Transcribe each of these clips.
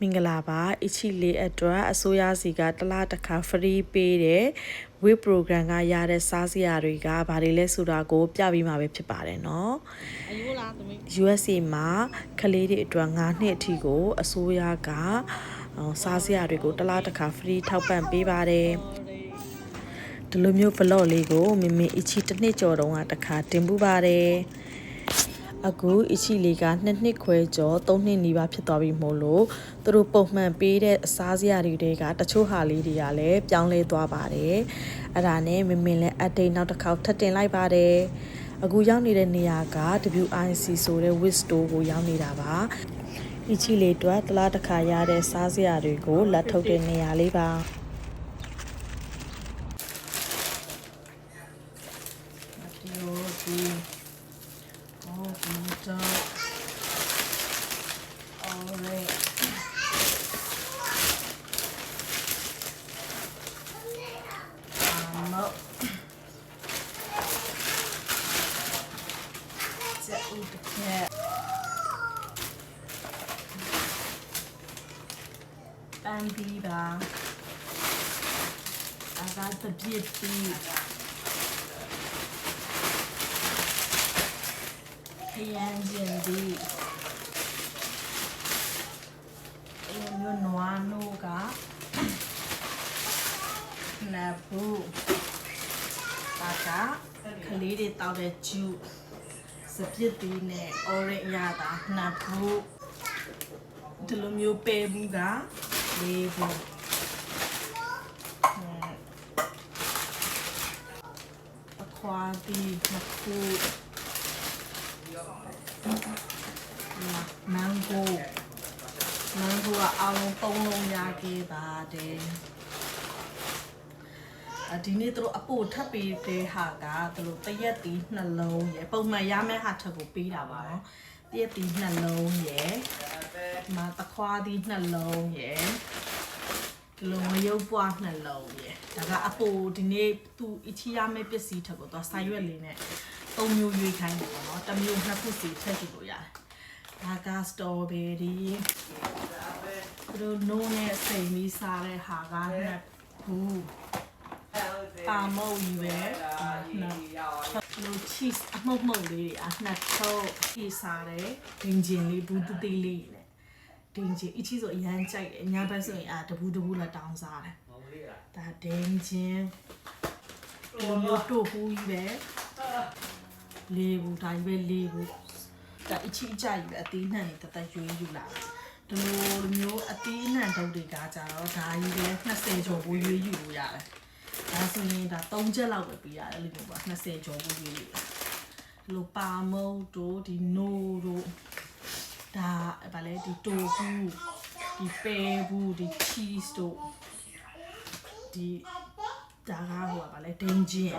မင်္ဂလာပါအချီလေးအတွက်အစိုးရစီကတစ်လားတစ်ခါ free ပေးတဲ့ web program ကရတဲ့စားစရာတွေကဘာတွေလဲဆိုတာကိုပြပြီးမှာပဲဖြစ်ပါတယ်เนาะ အယူလားသမီး USA မှာကလေးတွေအတွက်9နှစ်အထိကိုအစိုးရကဟိုစားစရာတွေကိုတစ်လားတစ်ခါ free ထောက်ပံ့ပေးပါတယ်ဒီလိုမျိုး vlog လေးကိုမမေအချီတစ်နှစ်ကျော်တုန်းကတစ်ခါတင်ပူပါတယ် အခုအချီလေးကနှစ်နှစ်ခွဲကျော်သုံးနှစ်နီးပါးဖြစ်သွားပြီမို့လို့သူတို့ပုံမှန်ပေးတဲ့အစားစရာတွေကတချို့ဟာလေးတွေကလည်းပြောင်းလဲသွားပါတယ်အဲ့ဒါနဲ့မမင်လည်း update နောက်တစ်ခေါက်ထပ်တင်လိုက်ပါတယ်အခုရောက်နေတဲ့နေရာက WIC ဆိုတဲ့ Wix Store ကိုရောက်နေတာပါအချီလေးအတွက်တစ်လားတစ်ခါရတဲ့စားစရာတွေကိုလက်ထုတ်တဲ့နေရာလေးပါဒီလိုဒီအော်ဒီတော့ အော်ရဲအမောကျဦးတကယ်ပန်ဒီပါအသာတပြည့်ပြီးခရမ်းကျင်ဒီအဲမျိုးနွားနိုးက နဘူးတာကကလေးတွေတောက်တဲ့ဂျူးစပစ်တီနဲ့ orange ရတာနဘူးဒီလိုမျိုးပဲဘူးကလေးဘူးအခွာတီနှစ်ခုမန်ဂိုမန်ဂိုကအောင်လုံးသုံးလုံးရခဲ့ပါတယ်အ ဒီနေ့တို့အပို့ထပ်ပေးတဲ့ဟာကတို့တရက်တီနှလုံးရယ်ပုံမှန်ရမယ့်ဟာထပ်ကိုပေးတာပါနော်တရက်တီနှလုံးရယ်ဒီမှာတခွားတီနှလုံးရယ်ဒီလိုမရုပ်ပွားနှလုံးရယ်ဒါကအပို့ဒီနေ့သူအချီရမယ့်ပစ္စည်းထပ်ကိုတော့ဆိုင်ရွက်လေးနဲ့သုံးမျိုးရွေးခိုင်းတယ်ပေါ့နော်တစ်မျိုးနှစ်ခုစီထည့်ကြည့်လို့ရတယ်ဒါကစတော်ဘယ်ရီသူတို့နိုးနဲ့စိမ်ပြီးစားတဲ့ဟာကနှစ်ဘူး ပါမုတ်ကြီးပဲနှစ်လို့ cheese အမှုတ်မှုတ်လေးတွေအနှစ်ထုတ်ဖြည့်စားတယ်ဒင်ဂျင်လေးဘူးတူတီလေးနဲ့ဒင်ဂျင်အချီဆိုအရန်ကြိုက်တယ်ညဘက်ဆိုရင်အာတဘူးတဘူးလက်တောင်းစားတယ်ဒါဒင်ဂျင်ဒီလိုမျိုးတို့ဟူးကြီးပဲလေးဘူးဒါကြီးပဲလေးဘူးဒါအချီအကြကြီးပဲအသေးနှံ့နေတသက်ရွေးယူလာဒီလိုမျိုးအသေးနှံ့တုပ်တွေကကြတော့ဒါကြီးပဲ20ကျော်ကိုရွေးယူလို့ရတယ် ဒါဆိုရင်ဒါ3ချက်လောက်ပဲပေးရတယ်လို့ပြော20ကျော်ကိုရွေးယူတယ်ဒီလိုပါမုတ်တို့ဒီနိုးတို့ဒါဗာလဲဒီတိုဘူးဒီပဲဘူးဒီ cheese တို့ဒီဒါကဟိုကဗာလဲဒင်းဂျင်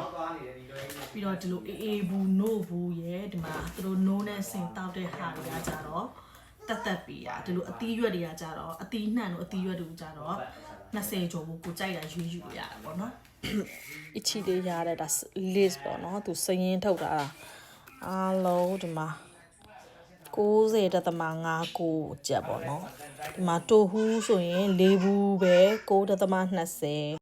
ပြီးတော့ဒီလိုအေးအေးဘူးနို့ဘူးရဲ့ဒီမှာသူတို့နိုးနဲ့ဆင်တောက်တဲ့ဟာတွေကကြတော့တက်တက်ပြီးอ่ะဒီလိုအသီးရွက်တွေကကြတော့အသီးနှံတို့အသီးရွက်တို့ကြတော့ 20ကျော်ဘူးကိုကြိုက်တာရွေးယူရတာပေါ့နော်အချီလေးရတဲ့ဒါ list ပေါ့နော်သူစရင်ထုတ်တာအားလုံးဒီမှာ90တသမ5ကိုကြက်ပေါ့နော်ဒီမှာတိုဟူးဆိုရင်၄ဘူးပဲ9တသမ20